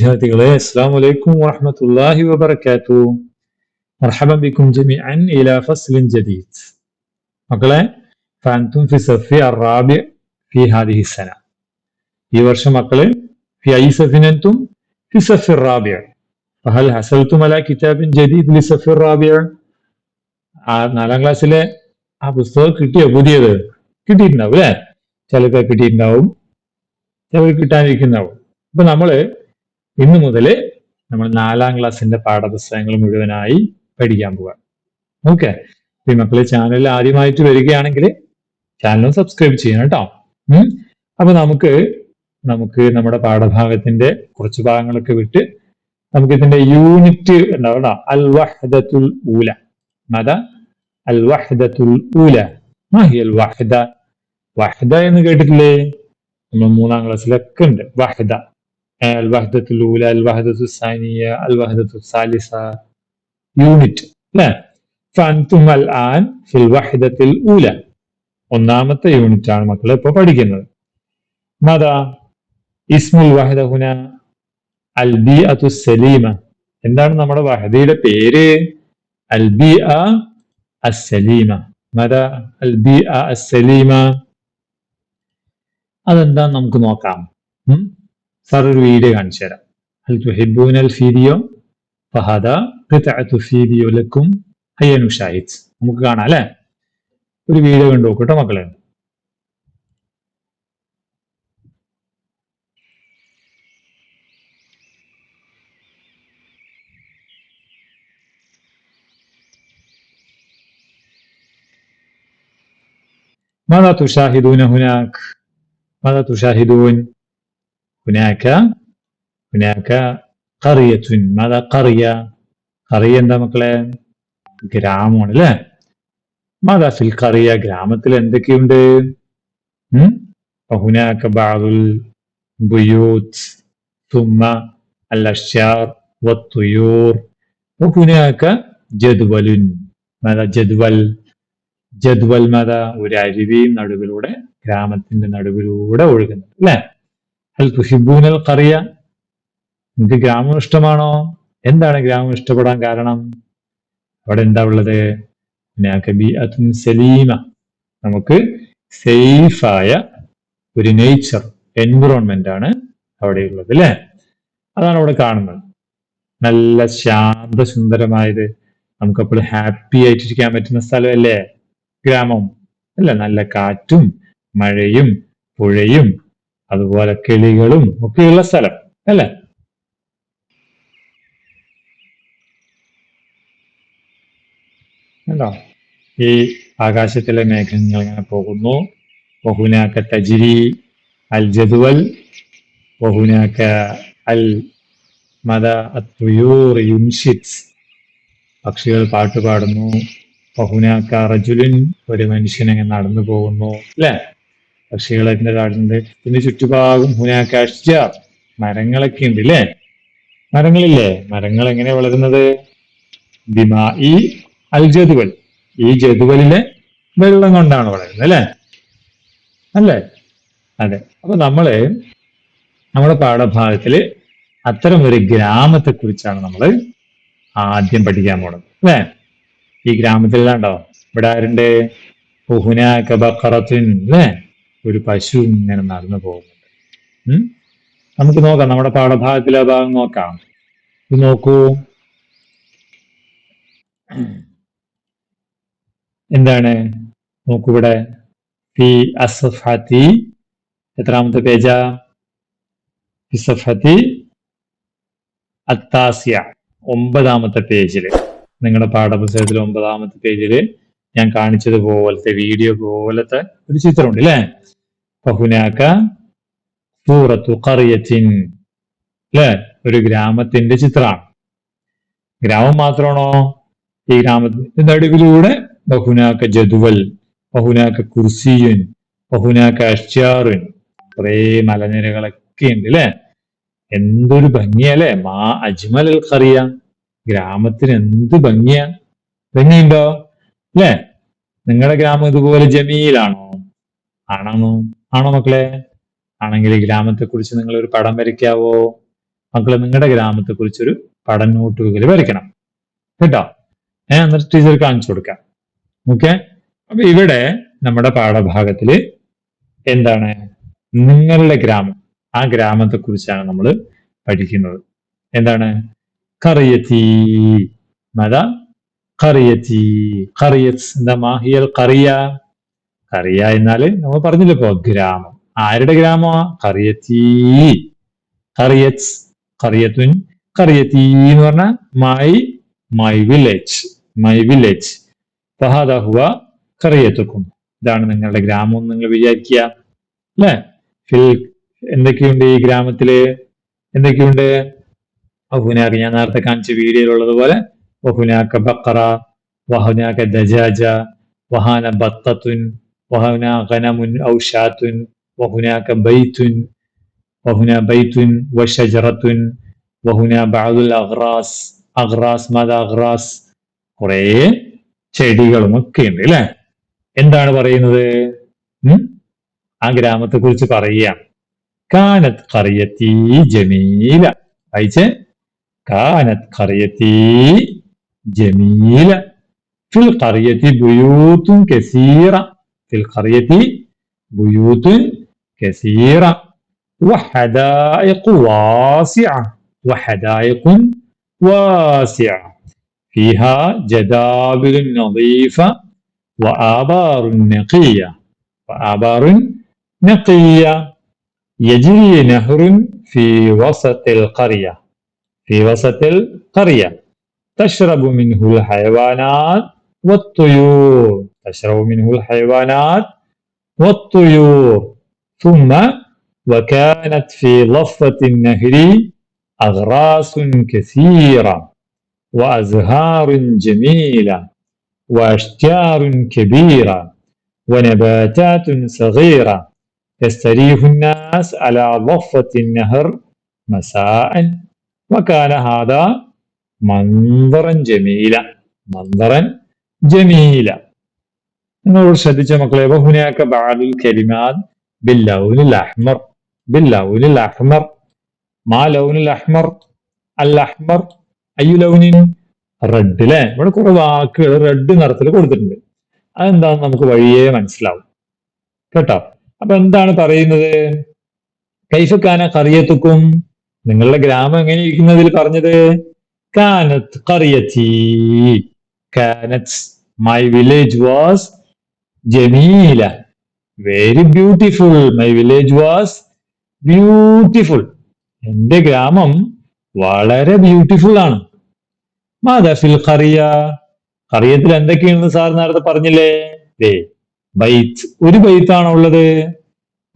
വിദ്യാർത്ഥികളെ അസ്സാം വലൈക്കും വറഹമത്തല്ലാഹി വബർക്കാത്തു മർഹബം ബിക്കും ജമിഅൻ ഇലാ ഫസ്ലിൻ ജദീദ്. മക്കളെ ഫാൻതും ഫി സഫി അറാബി ഫി ഹാദിഹി സന. ഈ വർഷം മക്കളെ ഫി ഐ സഫിനൻതും ഫി സഫി റാബിയ ഫഹൽ ഹസൽതും അല കിതാബിൻ ജദീദ് ലി സഫി റാബിയ ആ നാലാം ക്ലാസ്സിലെ ആ പുസ്തകം കിട്ടിയോ? പുതിയത്? കിട്ടിയിട്ടുണ്ടാവും അല്ലേ? ചിലപ്പോൾ കിട്ടിയിട്ടുണ്ടാവും ചിലർ കിട്ടാനിരിക്കുന്നുണ്ടാവും. അപ്പൊ നമ്മൾ ഇന്ന് മുതൽ നമ്മൾ നാലാം ക്ലാസ്സിന്റെ പാഠപുസ്തകങ്ങൾ മുഴുവനായി പഠിക്കാൻ പോവാം. ഓക്കെ ഈ മക്കളെ ചാനലിൽ ആദ്യമായിട്ട് വരികയാണെങ്കിൽ ചാനൽ സബ്സ്ക്രൈബ് ചെയ്യണം കേട്ടോ. അപ്പൊ നമുക്ക് നമുക്ക് നമ്മുടെ പാഠഭാഗത്തിന്റെ കുറച്ച് ഭാഗങ്ങളൊക്കെ വിട്ട് നമുക്ക് ഇതിന്റെ യൂണിറ്റ് ഉണ്ടാവും കേട്ടോ അൽ വഹദത്തുൽ അൽ വഹദത്തുൽ വഹദ എന്ന് കേട്ടിട്ടില്ലേ? നമ്മൾ മൂന്നാം ക്ലാസ്സിലൊക്കെ ഉണ്ട്. വഹദ. الوحدة الأولى الوحدة الثانية الوحدة الثالثة يونت لا فأنتم الآن في الوحدة الأولى ഒന്നാമത്തെ യൂണിറ്റ് ആണ് മക്കളെ ഇപ്പൊ പഠിക്കുന്നത് മതാ ഇസ്മുൽ വഹദ ഹുന അൽ ബി അതു സലീമ എന്താണ് നമ്മുടെ വഹദയുടെ പേര് അൽ ബി അസലീമ മതാ അൽ ബി അസലീമ അതെന്താ നമുക്ക് നോക്കാം ഉം? സാർ ഒരു വീഡിയോ കാണിച്ചു തരാം هل تحبون الفيديو فهذا قطعة فيديو لكم هيا نشاهد നമുക്ക് കാണാം അല്ലെ ഒരു വീഡിയോ കണ്ടു നോക്കട്ടോ മക്കളെ ماذا تشاهدون هناك ماذا تشاهدون هناك هناك قرية ماذا قرية قرية എന്താ മക്കളെ ഗ്രാമമാണ് അല്ലേ മാതാ ഫിൽ കറിയ ഗ്രാമത്തിൽ എന്തൊക്കെയുണ്ട് ഉം? فهناك بعض البيوت ثم الأشجار والطيور وهناك جدول ماذا جدول ജദ്വൽ മത ഒരു അരുവിയും നടുവിലൂടെ ഗ്രാമത്തിന്റെ നടുവിലൂടെ ഒഴുകുന്നത് അല്ലേ അൽ കറിയ നിങ്ങൾക്ക് ഗ്രാമം ഇഷ്ടമാണോ? എന്താണ് ഗ്രാമം ഇഷ്ടപ്പെടാൻ കാരണം? അവിടെ എന്താ ഉള്ളത്? സലീമ. നമുക്ക് സേഫായ ഒരു നേച്ചർ എൻവിറോൺമെന്റ് ആണ് അവിടെയുള്ളത് അല്ലേ അതാണ് അവിടെ കാണുന്നത്. നല്ല ശാന്ത സുന്ദരമായത്. നമുക്കപ്പോൾ ഹാപ്പി ആയിട്ടിരിക്കാൻ പറ്റുന്ന സ്ഥലമല്ലേ? ഗ്രാമം. അല്ല നല്ല കാറ്റും മഴയും പുഴയും അതുപോലെ കിളികളും ഒക്കെയുള്ള സ്ഥലം അല്ലേ? കണ്ടോ? ഈ ആകാശത്തിലെ മേഘങ്ങൾ ഇങ്ങനെ പോകുന്നു. ബഹുനാക്ക തജിരി അൽ ജദുവൽ ബഹുനാക്ക അൽ മത അത്വയൂർ പക്ഷികൾ പാട്ടുപാടുന്നു. ബഹുനാക്ക റജുലിൻ ഒരു മനുഷ്യനെ നടന്നു പോകുന്നു അല്ലേ? പക്ഷികളൊക്കെ കാണുന്നുണ്ട് പിന്നെ ചുറ്റുഭാഗം ഹുനാക്ക അഷ്ജാർ മരങ്ങളൊക്കെ ഉണ്ട് അല്ലേ മരങ്ങളില്ലേ? മരങ്ങൾ എങ്ങനെ വളരുന്നത്? ബിമാ ഈ അൽ ജതുവൽ. ഈ ജതുവലിലെ വെള്ളം കൊണ്ടാണ് വളരുന്നത് അല്ലേ? അല്ലേ? അതെ. അപ്പൊ നമ്മൾ നമ്മുടെ പാഠഭാഗത്തിൽ അത്തരം ഒരു ഗ്രാമത്തെ കുറിച്ചാണ് നമ്മൾ ആദ്യം പഠിക്കാൻ പോണത്. അല്ലേ? ഈ ഗ്രാമത്തിൽ ഗ്രാമത്തിലാണ്ടോ ഇവിടെ ആരുണ്ട്? ഉഹുനാക്ക ബക്കറത്തിൻ അല്ലേ? ഒരു പശു ഇങ്ങനെ നടന്നു പോകുന്നുണ്ട്? നമുക്ക് നോക്കാം. നമ്മുടെ പാഠഭാഗത്തിലെ ഭാഗം നോക്കാം. ഇത് നോക്കൂ. എന്താണ്? നോക്കൂ ഇവിടെ. ഫി അസഫാത്തി എത്രാമത്തെ പേജാ? ഫി സഫാത്തി അത്താസിയ. ഒമ്പതാമത്തെ പേജിൽ. നിങ്ങളുടെ പാഠപുസ്തകത്തിൽ ഒമ്പതാമത്തെ പേജിൽ ഞാൻ കാണിച്ചതുപോലത്തെ വീഡിയോ പോലത്തെ ഒരു ചിത്രമുണ്ട് അല്ലേ ഫഹുനാക്ക സൂറത്തു കറിയത്തിൻ അല്ലേ ഒരു ഗ്രാമത്തിന്റെ ചിത്രമാണ് ഗ്രാമം മാത്രമാണോ ഈ ഗ്രാമത്തിന്റെ നടുവിലൂടെ ബഹുനാക്ക ജദുവൽ ബഹുനാക്ക കുർസിയുൻ ബഹുനാക്ക അഷ്യാറുൻ കുറേ മലനിരകളൊക്കെ ഉണ്ട് അല്ലേ എന്തൊരു ഭംഗിയല്ലേ മാ അജ്മൽ അൽ കറിയ ഗ്രാമത്തിന് എന്ത് ഭംഗിയാ? ഭംഗിയുണ്ടോ? അല്ലേ നിങ്ങളുടെ ഗ്രാമം ഇതുപോലെ ജമീലാണോ? ആണോ ആണോ മക്കളെ? ആണെങ്കിൽ ഈ ഗ്രാമത്തെ കുറിച്ച് നിങ്ങൾ ഒരു പടം വരയ്ക്കാവോ? മക്കളെ നിങ്ങളുടെ ഗ്രാമത്തെ കുറിച്ച് ഒരു പടം നോട്ടുകളിൽ വരയ്ക്കണം. കേട്ടോ? ഞാൻ എന്നിട്ട് ടീച്ചർ കാണിച്ചു കൊടുക്കാം. ഓക്കെ? അപ്പൊ ഇവിടെ നമ്മുടെ പാഠഭാഗത്തിൽ എന്താണ്? നിങ്ങളുടെ ഗ്രാമം. ആ ഗ്രാമത്തെ കുറിച്ചാണ് നമ്മൾ പഠിക്കുന്നത്. എന്താണ്? കറിയത്തി. മത കറിയത്തി ഖറിയത്ത് എന്താ ഹിയൽ കറിയ കറിയ എന്നാൽ നമ്മൾ പറഞ്ഞില്ല ഇപ്പോ ഗ്രാമം. ആരുടെ ഗ്രാമമാ? കറിയത്തി ഖറിയത്ത്. കറിയത്തുൻ കറിയത്തി എന്ന് പറഞ്ഞാൽ my my village my village ഫഹാദ ഖറിയത്തുക്കും. ഇതാണ് നിങ്ങളുടെ ഗ്രാമം എന്ന് നിങ്ങൾ വിചാരിക്കുക. അല്ലേ? ഫിൽ എന്തൊക്കെയുണ്ട് ഈ ഗ്രാമത്തിൽ? എന്തൊക്കെയുണ്ട്? വഹുനാക്ക് ഞാൻ നേരത്തെ കാണിച്ച വീഡിയോയിലുള്ളത് പോലെ വഹുനാക്ക ബക്കറ വഹുനാക്ക ദജാജ വഹാന ബത്തത്തുൻ വഹുന ഗനമുൻ ഔഷാത്തുൻ വഹുനാക്ക ബൈത്തുൻ വഹുന ബൈത്തുൻ വഷജറത്തുൻ വഹുന ബഅദുൽ അഗ്റാസ് അഗ്റാസ് മത അഗ്റാസ് കുറേ ചെടികളും ഒക്കെ ഉണ്ട് അല്ലെ എന്താണ് പറയുന്നത്? ഉം? ആ ഗ്രാമത്തെ കുറിച്ച് പറയുകയാണ് കാനത്ത് കറിയത്തി ജമീല. വായിച്ചേ? കാനത്ത് കറിയത്തി جميلة في القرية بيوت كثيرة في القرية بيوت كثيرة وحدائق واسعة وحدائق واسعة. فيها جدابل نظيفة وآبار نقية وآبار نقية. يجري نهر في وسط القرية في وسط القرية. تشرب منه الحيوانات والطيور. تشرب منه الحيوانات والطيور. ثم وكانت في ضفة النهر أغراس كثيرة وأزهار جميلة وأشجار كبيرة ونباتات صغيرة. يستريح الناس على ضفة النهر مساء. وكان هذا മന്ദറൻ ജമീല. മന്ദറൻ ജമീല. എന്നോട് ശ്രദ്ധിച്ച മക്കളെ ബഹുനാക്ക ബാദുൽ കലിമാദ് ബിൽ ലൗനിൽ അഹ്മർ. ബിൽ ലൗനിൽ അഹ്മർ. മാ ലൗനിൽ അഹ്മർ? അൽ അഹ്മർ? അയ്യു ലൗനിൻ? റെഡ് അല്ലെ ഇവിടെ കുറെ വാക്കുകൾ റെഡ് നിറത്തിൽ കൊടുത്തിട്ടുണ്ട്. അതെന്താണെന്ന് നമുക്ക് വഴിയേ മനസ്സിലാവും. കേട്ടോ? അപ്പൊ എന്താണ് പറയുന്നത്? കൈഫക്കാന കറിയത്തുക്കും നിങ്ങളുടെ ഗ്രാമം എങ്ങനെ ഇരിക്കുന്നതിൽ പറഞ്ഞത്? കാനത്ത് قريتي. كانت മൈ വില്ലേജ് വാസ് ജമീല very beautiful. My village was beautiful. എന്റെ ഗ്രാമം വളരെ ബ്യൂട്ടിഫുൾ ആണ്. മാതാഫിൽ കറിയ കറിയത്തിൽ എന്തൊക്കെയാണെന്ന് സാർ നേരത്തെ പറഞ്ഞില്ലേ? ദേ ബൈത്ത്. ഒരു ബൈത്താണോ ഉള്ളത്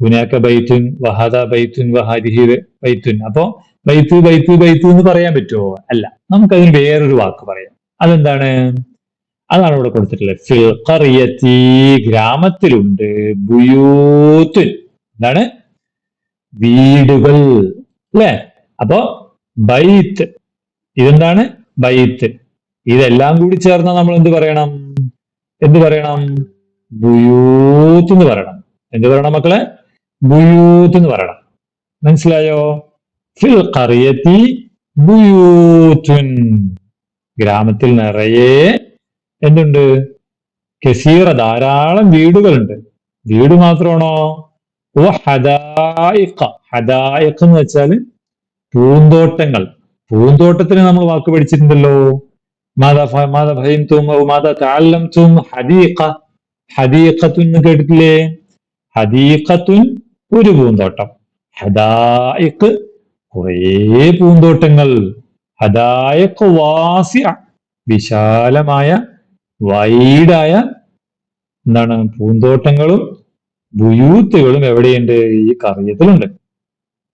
ഹുനാക്ക ബൈത്തുൻ വഹാദ ബൈത്തുൻ വഹാദിഹി ബൈത്തുൻ. അപ്പോ ബൈത്ത് ബൈത്ത് ബൈത്ത് എന്ന് പറയാൻ പറ്റുമോ? അല്ല. നമുക്കതിന് വേറൊരു വാക്ക് പറയാം. അതെന്താണ്? അതാണ് ഇവിടെ കൊടുത്തിട്ടുള്ളത്. ഫിൽഖറിയത്തി ഗ്രാമത്തിലുണ്ട് ബുയൂത്തുൻ. എന്താണ്? വീടുകൾ. അല്ലെ? അപ്പോ ബൈത്ത്. ഇതെന്താണ്? ബൈത്ത്. ഇതെല്ലാം കൂടി ചേർന്ന നമ്മൾ എന്ത് പറയണം? എന്ത് പറയണം? ബുയൂത്ത് എന്ന് പറയണം. എന്ത് പറയണം മക്കളെ? ബുയൂത്ത് എന്ന് പറയണം. മനസ്സിലായോ? ഫിൽ കറിയത്തി ബുയൂത്തുൻ ഗ്രാമത്തിൽ നിറയെ എന്തുണ്ട്? കസീറ ധാരാളം വീടുകളുണ്ട്. വീട് മാത്രമാണോ? ഓ ഹദായിക്ക ഹദായിക്ക എന്ന് വെച്ചാൽ പൂന്തോട്ടങ്ങൾ. പൂന്തോട്ടത്തിന് നമ്മൾ വാക്ക് പഠിച്ചിട്ടുണ്ടല്ലോ. ഹദീഖ. ഹദീഖത്തുൻ എന്ന് കേട്ടിട്ടില്ലേ? ഹദീഖത്തുൻ ഒരു പൂന്തോട്ടം. ഹദായിക്ക് കുറേ പൂന്തോട്ടങ്ങൾ ഹദായിക്ക് വാസിയ വിശാലമായ വൈഡായ എന്താണ് പൂന്തോട്ടങ്ങളും ബുയൂത്തുകളും എവിടെയുണ്ട്? ഈ കറിയത്തിലുണ്ട്.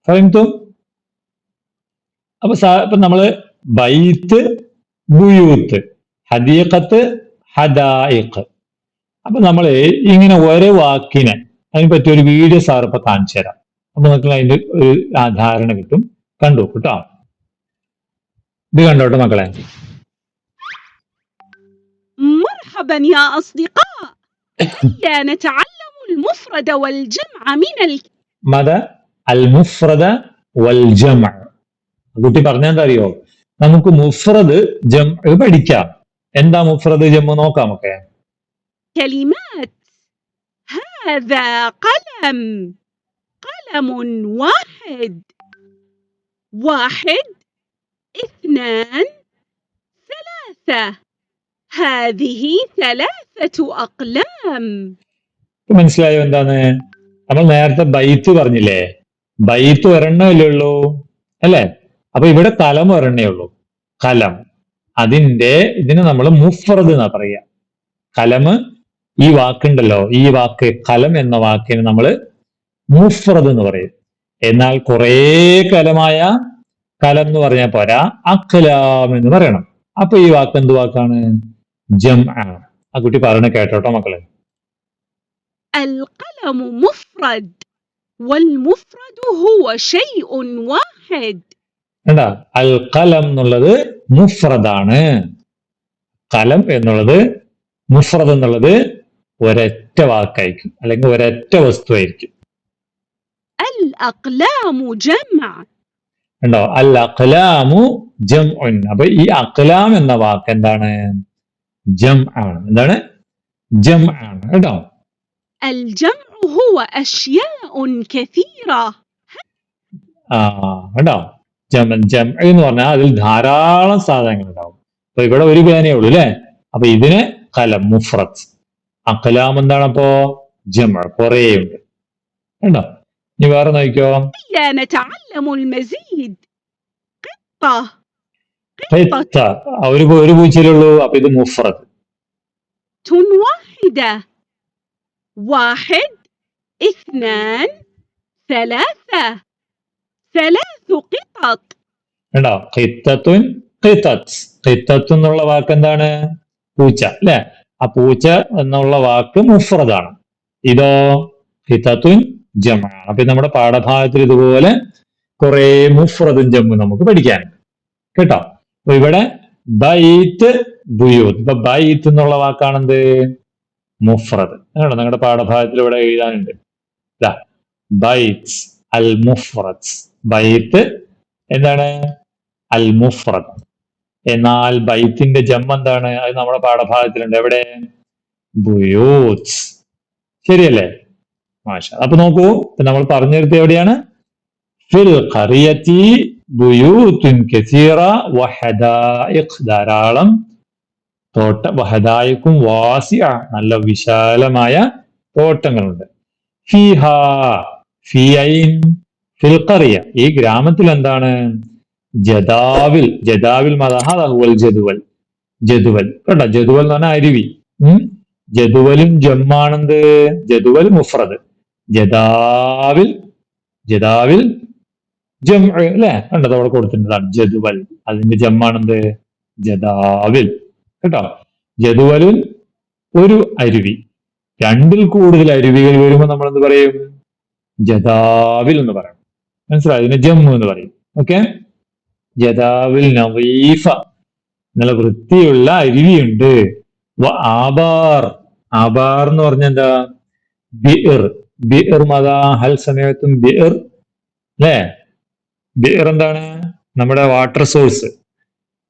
പറയുന്നു അപ്പൊ ഇപ്പൊ നമ്മൾ ബൈത്ത് ബുയൂത്ത് ഹദീഖത്ത് ഹദായിഖ്. അപ്പൊ നമ്മൾ ഇങ്ങനെ ഓരോ വാക്കിനെ അതിനെ പറ്റി ഒരു വീഡിയോ സാർ കാണിച്ചു തരാം അപ്പൊ നിങ്ങൾക്ക് അതിന്റെ ഒരു ധാരണ കിട്ടും. കണ്ടു കേട്ടോ ഇത് കണ്ടോട്ടെ മക്കളെ مرحبا يا أصدقاء هيا نتعلم المفرد والجمع من الك... മത അൽ മുഫ്രദ വൽ ജമ കുട്ടി പറഞ്ഞെന്താ അറിയോ നമുക്ക് മുഫ്രദ് ജം പഠിക്കാം എന്താ മുഫ്രദ് ജമ്മു നോക്കാം നമുക്ക് كلمات هذا قلم قلم واحد واحد اثنان ثلاثة هذه ثلاثة أقلام ഇപ്പൊ മനസ്സിലായോ എന്താണ് നമ്മൾ നേരത്തെ ബൈത്ത് പറഞ്ഞില്ലേ ബൈത്ത് ഒരെണ്ണമല്ലേ ഉള്ളൂ അല്ലേ അപ്പൊ ഇവിടെ കലം ഒരെണ്ണേ ഉള്ളൂ കലം അതിന്റെ ഇതിന് നമ്മൾ മുഫ്രദ് എന്നാ പറയുക കലം ഈ വാക്കുണ്ടല്ലോ ഈ വാക്ക് കലം എന്ന വാക്കിന് നമ്മൾ മുഫ്രദ് എന്ന് പറയും എന്നാൽ കുറേ കലമായ കലം എന്ന് പറഞ്ഞാൽ പോരാ അക്കലാം എന്ന് പറയണം അപ്പൊ ഈ വാക്ക് എന്ത് വാക്കാണ് ജം ആണ് ആ കുട്ടി പറയണ കേട്ടോട്ടോ മക്കളെ القلم مفرد والمفرد هو شيء واحد കണ്ട അൽ കലം എന്നുള്ളത് മുഫ്രദാണ് കലം എന്നുള്ളത് മുഫ്രദ് എന്നുള്ളത് ഒരൊറ്റ വാക്കായിരിക്കും അല്ലെങ്കിൽ ഒരൊറ്റ വസ്തു ആയിരിക്കും الأقلام جمع കണ്ടോ അൽ അഖലാമു ജം അപ്പൊ ഈ അഖലാം എന്ന വാക്ക് എന്താണ് ജം ആണ് എന്താണ് ജം ആണ് കേട്ടോ الجمع هو أشياء كثيرة ആ കേട്ടോ ജം ജം എന്ന് പറഞ്ഞാൽ അതിൽ ധാരാളം സാധനങ്ങൾ ഉണ്ടാവും അപ്പൊ ഇവിടെ ഒരു പേനയേ ഉള്ളൂ അല്ലെ അപ്പൊ ഇതിന് കലം മുഫ്രത്ത് അക്കലാം എന്താണ് അപ്പോ ജമ കുറേ ഉണ്ട് കണ്ടോ ഇനി വേറെ നോക്കിക്കോ هيا نتعلم المزيد قطة ഖിത്ത. ആ, ഒരു പൂ- ഒരു പൂച്ചയിലുള്ളൂ അപ്പൊ ഇത് മുഫ്രത്ത് واحدة واحد اثنان ثلاثة ثلاث قطط കണ്ടോ ഖിത്തത്തുൻ ഖിത്തത്ത് ഖിത്തത്ത് എന്നുള്ള വാക്ക് എന്താണ് പൂച്ച അല്ലെ ആ പൂച്ച എന്നുള്ള വാക്ക് മുഫ്രദാണ് ഇതോ ഖിത്തത്തുൻ ജമാണ് അപ്പൊ നമ്മുടെ പാഠഭാഗത്തിൽ ഇതുപോലെ കുറെ മുഫ്രദും ജമ്മു നമുക്ക് പഠിക്കാനുണ്ട്. കേട്ടോ? അപ്പൊ ഇവിടെ ബൈത്ത് ബുയൂത്ത്. ഇപ്പൊ ബൈത്ത് എന്നുള്ള വാക്കാണെന്ത്? മുഫ്രദ്. കേട്ടോ നിങ്ങളുടെ പാഠഭാഗത്തിൽ ഇവിടെ എഴുതാനുണ്ട്. ബൈത്ത് അൽ മുഫ്രദ് ബൈത്ത് എന്താണ്? അൽ മുഫ്രദ് എന്നാൽ ബൈത്തിന്റെ ജമ്മ എന്താണ്? അത് നമ്മുടെ പാഠഭാഗത്തിലുണ്ട്. എവിടെ? ബുയൂത്ത്. ശരിയല്ലേ? മാഷ. അപ്പൊ നോക്കൂ നമ്മൾ പറഞ്ഞു നിർത്തി എവിടെയാണ്? ഫിൽ ഖറിയത്തി കസീറ ധാരാളം തോട്ട വഹദായിക്കും വാസിയ നല്ല വിശാലമായ തോട്ടങ്ങളുണ്ട്. ഫിഹ ഫിൽ ഖറിയ. ഈ ഗ്രാമത്തിൽ എന്താണ്? ജദാവിൽ ജദാവിൽ മതഹുവൽ ജദുവൽ. ജദുവൽ കേട്ടോ ജദുവൽ എന്ന് പറഞ്ഞാൽ അരുവി. ജദുവലും ജമ്മാണെന്ത്? ജദുവൽ മുഫ്രദ്. ജദാവിൽ ജദാവിൽ ജം അല്ലെ? കണ്ടത് അവിടെ കൊടുത്തിട്ടുള്ളതാണ്. ജദുവൽ. അതിന്റെ ജമ്മാണെന്ത്? ജദാവിൽ. കേട്ടോ? ജദുവലിൽ ഒരു അരുവി. രണ്ടിൽ കൂടുതൽ അരുവികൾ വരുമ്പോൾ നമ്മൾ എന്ത് പറയും? ജദാവിൽ എന്ന് പറയും. മനസ്സിലായി? ഇതിന് ജമ്മു എന്ന് പറയും. ഓക്കെ? ജദാവിൽ നവീഫ. നല്ല വൃത്തിയുള്ള അരുവിയുണ്ട്. ആബാർ. ആബാർ എന്ന് പറഞ്ഞ എന്താ ബിർ ബിർ മതാ ഹൽ സമയത്തും ബിർ അല്ലേ ബിർ എന്താണ്? നമ്മുടെ വാട്ടർ സോഴ്സ്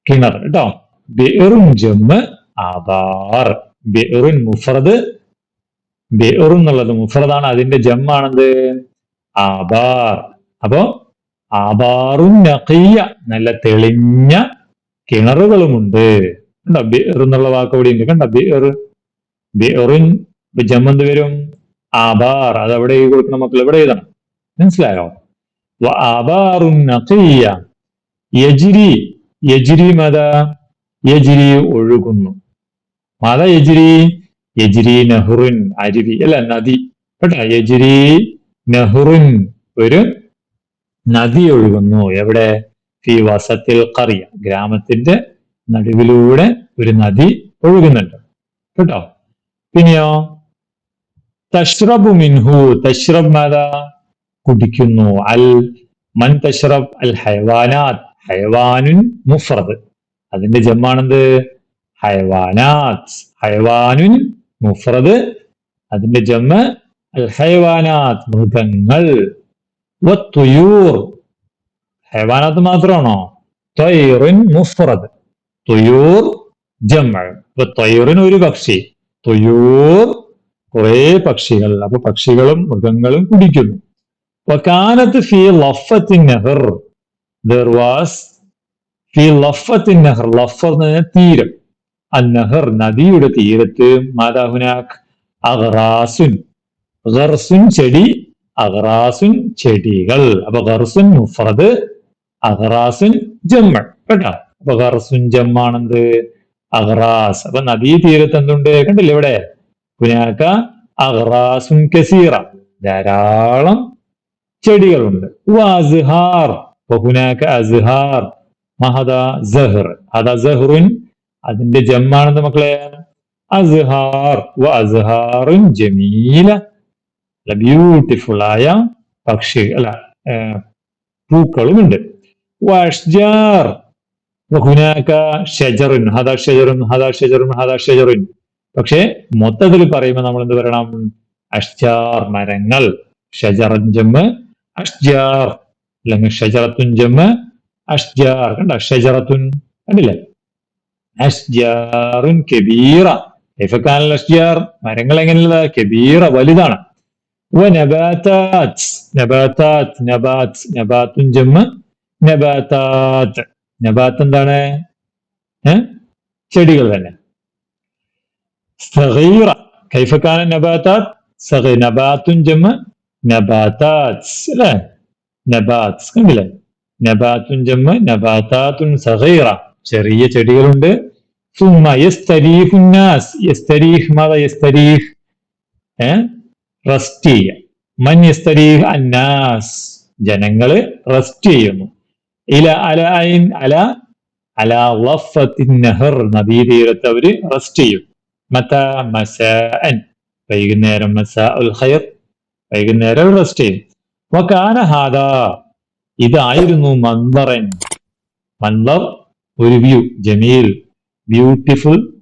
കിണർ കേട്ടോ ബിറും ജമ്മ് ആബാർ ബിറുൻ മുഫറദ് ബിർ എന്നുള്ളത് മുഫറദാണ് അതിന്റെ ജമ്മാണെന്ത്? ആബാർ അപ്പോ ആധാറും നഖിയ നല്ല തെളിഞ്ഞ കിണറുകളുമുണ്ട്. കണ്ടോ? ബിർ എന്നുള്ള വാക്ക് ഇവിടെ ഉണ്ട് കണ്ടോ? ബിർ ബിറുൻ ജമ്മ് എന്ത് വരും? ആബാർ അത് അവിടെ കൊടുക്കണം മക്കൾ എവിടെ എഴുതണം. മനസ്സിലായോ? നഖിയ യജിരി യജിരി മത? യജിരി ഒഴുകുന്നു. മത യജിരി? യജിരി നെഹ്റുൻ അരുവി. അല്ല നദി. കേട്ടോ? യജിരി നെഹ്റുൻ ഒരു നദി ഒഴുകുന്നു. എവിടെ? ഫി വസത്തിൽ കറിയ ഗ്രാമത്തിന്റെ നടുവിലൂടെ ഒരു നദി ഒഴുകുന്നുണ്ട്. കേട്ടോ? പിന്നെയോ? തഷ്റബു മിൻഹു തഷ്റബ് മാത കുടിക്കുന്നു. അൽ മൻ തഷ്റബ് അൽ ഹൈവാനാത് ഹൈവാനുൻ മുഫ്രദ് അതിന്റെ ജമ്മാണെന്ത്? ഹൈവാനാത് ഹൈവാനുൻ മുഫ്രദ് അതിന്റെ ജമ്മ് അൽ ഹൈവാനാത് മൃഗങ്ങൾ. വത്തുയൂർ ഹൈവാനാത്ത് മാത്രമാണോ? തൊയറിൻ മുഫ്രദ് തുയൂർ ജമ്മ. അപ്പൊ ത്വയ്റിന് ഒരു പക്ഷി. തുയൂർ കുറെ പക്ഷികൾ. അപ്പൊ പക്ഷികളും മൃഗങ്ങളും കുടിക്കുന്നു. വക്കാനത്ത് ഫി ലഫത്തിൻ നെഹർ. ദർ വാസ് ഫി ലഫത്തിൻ നെഹർ. ലഫ് എന്ന് തീരം. അന്നഹർ നദിയുടെ തീരത്ത്. മാതാഹുനാഖ് അഹ്റാസുൻ ഗർസുൻ ചെടി അഹ്റാസുൻ ചെടികൾ. അപ്പൊ ഗർസുൻ മുഫ്രദ് അഹ്റാസുൻ ജമ്മ കേട്ടോ? അപ്പൊ ഗർസുൻ ജമ്മാണെന്ത്? അഹ്റാസ് അപ്പൊ നദീ തീരത്ത് എന്തുണ്ട്? കണ്ടില്ലേ ഇവിടെ? ഹുനാക്ക അഹ്റാസുൻ കസീറ ധാരാളം ചെടികളുണ്ട്. വഅസ്ഹാർ വഹുനാക അസ്ഹാർ മഹദ സഹർ ഹദ സഹറുൻ അതിന്റെ ജമ്മാണെന്ന് മക്കളെ. അസ്ഹാർ വ അസ്ഹാറുൻ ജമീല ബ്യൂട്ടിഫുൾ ആയ പക്ഷി അല്ല പൂക്കളുമുണ്ട്. വഷ്ജാർ ഹദാ ഷജറുൻ ഹദ ഷജറുൻ ഹദ ഷജറുൻ ഹദ ഷജറുൻ പക്ഷെ മൊത്തത്തിൽ പറയുമ്പോൾ നമ്മൾ എന്ത് പറയണം? അഷ്ജാർ മരങ്ങൾ. ഷജറൻ ജമ്മ് അഷ്ജാർ. അല്ലെങ്കിൽ ഷജറത്തുൻ ജമ്മ് അഷ്ജാർ. കണ്ട? ഷജറത്തുൻ കണ്ടില്ലേ? അഷ്ജാറുൻ കബീറ. എഫക്കാനൽ അഷ്ജാർ? മരങ്ങൾ എങ്ങനെയുള്ളത്? കബീറ വലുതാണ്. എന്താണ്? ചെടികൾ തന്നെ. സഹീറ കൈഫക്കാന നബാത്താത്ത് സഹീർ നബാത്തും ജമ നബാത്താത്സ് അല്ലേ നബാത്സ് കണ്ടില്ലേ നബാത്തും ജമ നബാത്താത്തും സഹീറ ചെറിയ ചെടികളുണ്ട്. സുമ യസ്തരീഹുന്നാസ് യസ്തരീഹ് മത യസ്തരീഹ് റസ്റ്റ് ചെയ്യുക. മൻ യസ്തരീഹ് അന്നാസ് ജനങ്ങൾ റസ്റ്റ് ചെയ്യുന്നു. ഇല അല അല അല ലഫത്തിൻ നഹർ. നദീതീരത്ത് അവർ റസ്റ്റ് ചെയ്യും. മത മസാഅൻ വൈകുന്നേരം മസ ഉൽ ഖൈർ. വൈകുന്നേരം റെസ്റ്റ് ചെയ്യും. വക്കാന ഹാദ. ഇതായിരുന്നു മന്ദറൻ മന്ദർ ഒരു വ്യൂ ജമീൽ. Beautiful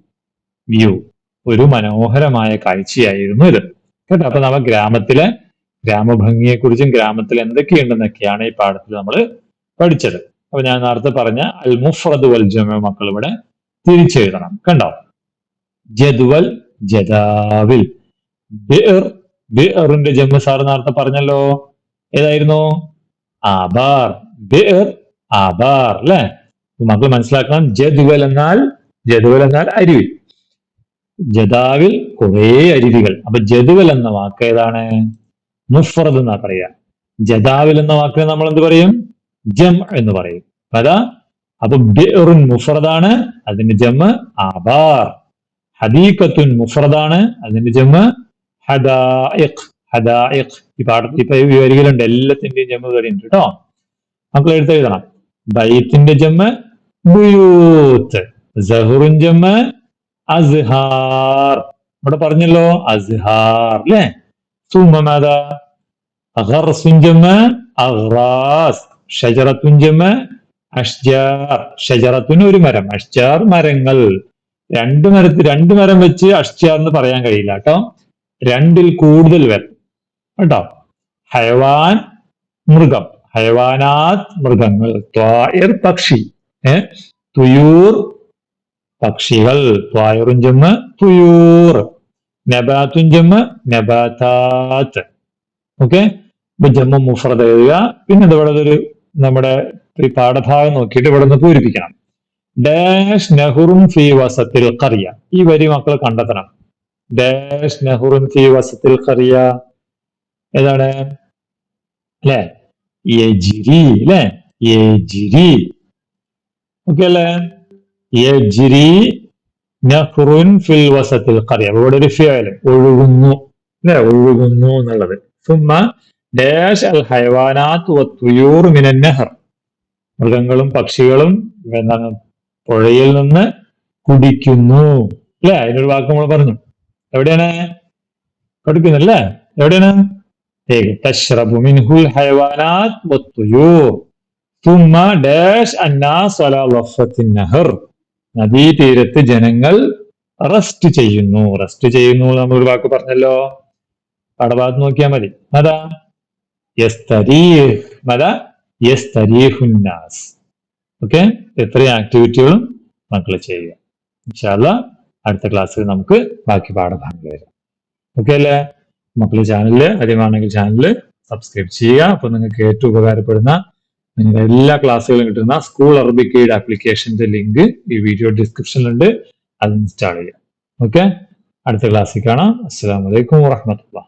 view. ഒരു മനോഹരമായ കാഴ്ചയായിരുന്നു ഇത്. കേട്ടോ? അപ്പൊ നമ്മൾ ഗ്രാമത്തിലെ ഗ്രാമഭംഗിയെ കുറിച്ചും ഗ്രാമത്തിൽ എന്തൊക്കെയുണ്ടെന്നൊക്കെയാണ് ഈ പാഠത്തിൽ നമ്മൾ പഠിച്ചത്. അപ്പൊ ഞാൻ നേരത്തെ പറഞ്ഞ അൽ മുഫ്രദ് വൽ ജമ മക്കൾ ഇവിടെ തിരിച്ചെഴുതണം. കണ്ടോ? ജദ്വൽ ജദാവിൽ. ബിർ ബിറിന്റെ ജമ്മ സാർ നേരത്തെ പറഞ്ഞല്ലോ. ഏതായിരുന്നു? ആബാർ. ബിർ ആബാർ അല്ലെ? മക്കൾ മനസ്സിലാക്കണം. ജദ്വൽ എന്നാൽ ജദ്വൽ എന്നാൽ അരുവി. ജദാവിൽ കുറെ അരുവികൾ. അപ്പൊ ജദുവൽ എന്ന വാക്ക് ഏതാണ്? മുഫ്രദ് എന്നാ പറയാ. ജദാവിൽ എന്ന വാക്ക് നമ്മൾ എന്ത് പറയും? ജം എന്ന് പറയും. അതാ അപ്പൊ ബിറുൻ മുഫ്രദാണ് അതിന്റെ ജമ്മ് ആബാർ. ഹദീഖത്തുൻ മുഫ്രദാണ്. അതിന്റെ ജമ്മ ഹദായിഖ്. ഹദായിഖ്. ഈ പാഠത്തിൽ ഇപ്പൊ ഈ വരികളുണ്ട് എല്ലാത്തിന്റെയും ജമ്മ് വരുന്നുണ്ട് കേട്ടോ. മക്കൾ എടുത്ത് എഴുതണം. ബൈത്തിന്റെ ജമ്മ് ബുയൂത്ത്. സഹുറുൻ ജമ്മ് അസ്ഹാർ. ഇവിടെ പറഞ്ഞല്ലോ അസ്ഹാർ അല്ലേ? സുമമാത അഹർസുൻ ജമ്മ് അഹ്റാസ് ഷജറത്തുൻ ജമ്മ് അഷ്ജാർ. ഷജറത്തുൻ ഒരു മരം. അഷ്ജാർ മരങ്ങൾ. രണ്ട് മരത്തിൽ രണ്ട് മരം വെച്ച് അഷ്ടിയാർ എന്ന് പറയാൻ കഴിയില്ല കേട്ടോ. രണ്ടിൽ കൂടുതൽ വരും. കേട്ടോ? ഹയവാൻ മൃഗം. ഹയവാനാത് മൃഗങ്ങൾ. ത്വായർ പക്ഷി. ഏ? തുയൂർ പക്ഷികൾ. ത്വായറും ചെമ്മ് തുയൂർ. നബാത്തും ചെമ്മ് നബാത്താത്ത്. ഓക്കെ? ഇപ്പൊ ജമ്മു മുഫ്രത് എഴുതുക. പിന്നെ ഇവിടെ ഒരു നമ്മുടെ ഈ പാഠഭാഗം നോക്കിയിട്ട് ഇവിടെ നിന്ന് പൂരിപ്പിക്കണം. ഡാഷ് നെഹ്റും ഫി വസത്തിൽ കറിയ ഈ വരി മക്കൾ കണ്ടെത്തണം. ഡാഷ് നെഹ്റും ഫി വസത്തിൽ കറിയ ഏതാണ്? അല്ലേ? യജിരി അല്ലേ? യജിരി ഓക്കെ അല്ലേ? യജിരി നഹ്റുൻ ഫിൽ വസത്തിൽ ഖറിയ. ഇവിടെ ഒരു ഫിയൽ ഒഴുകുന്നു. അല്ലെ? ഒഴുകുന്നു എന്നുള്ളത്. സുമ ഡാഷ് അൽ ഹൈവാനാത്ത് മിനൻ നെഹർ. മൃഗങ്ങളും പക്ഷികളും എന്താണ് പുഴയിൽ നിന്ന് കുടിക്കുന്നു. അല്ലെ അതിനൊരു വാക്ക് നമ്മൾ പറഞ്ഞു. എവിടെയാണ്? കൊടുക്കുന്നല്ലേ എവിടെയാണ്? നദീതീരത്ത് ജനങ്ങൾ റെസ്റ്റ് ചെയ്യുന്നു. റെസ്റ്റ് ചെയ്യുന്നു നമ്മൾ ഒരു വാക്ക് പറഞ്ഞല്ലോ. പടഭാഗത്ത് നോക്കിയാൽ മതി. അതാ യസ്തരീഹ്. മത? യസ്തരീഹുന്നാസ് ഓക്കെ? ഇത്രയും ആക്ടിവിറ്റികളും മക്കൾ ചെയ്യുക. ഇൻഷാല്ല അടുത്ത ക്ലാസ്സിൽ നമുക്ക് ബാക്കി പാഠഭാഗങ്ങൾ വരാം. ഓക്കെ അല്ലേ? മക്കൾ ചാനലിൽ അധികമാണെങ്കിൽ ചാനൽ സബ്സ്ക്രൈബ് ചെയ്യുക. അപ്പൊ നിങ്ങൾക്ക് ഏറ്റവും ഉപകാരപ്പെടുന്ന നിങ്ങളുടെ എല്ലാ ക്ലാസ്സുകളും കിട്ടുന്ന സ്കൂൾ അറബിക് ആപ്ലിക്കേഷന്റെ ലിങ്ക് ഈ വീഡിയോ ഡിസ്ക്രിപ്ഷനിലുണ്ട് അത് ഇൻസ്റ്റാൾ ചെയ്യുക. ഓക്കെ അടുത്ത ക്ലാസ്സിൽ കാണാം. അസ്സാം വലൈക്കും വാഹമത്തുള്ള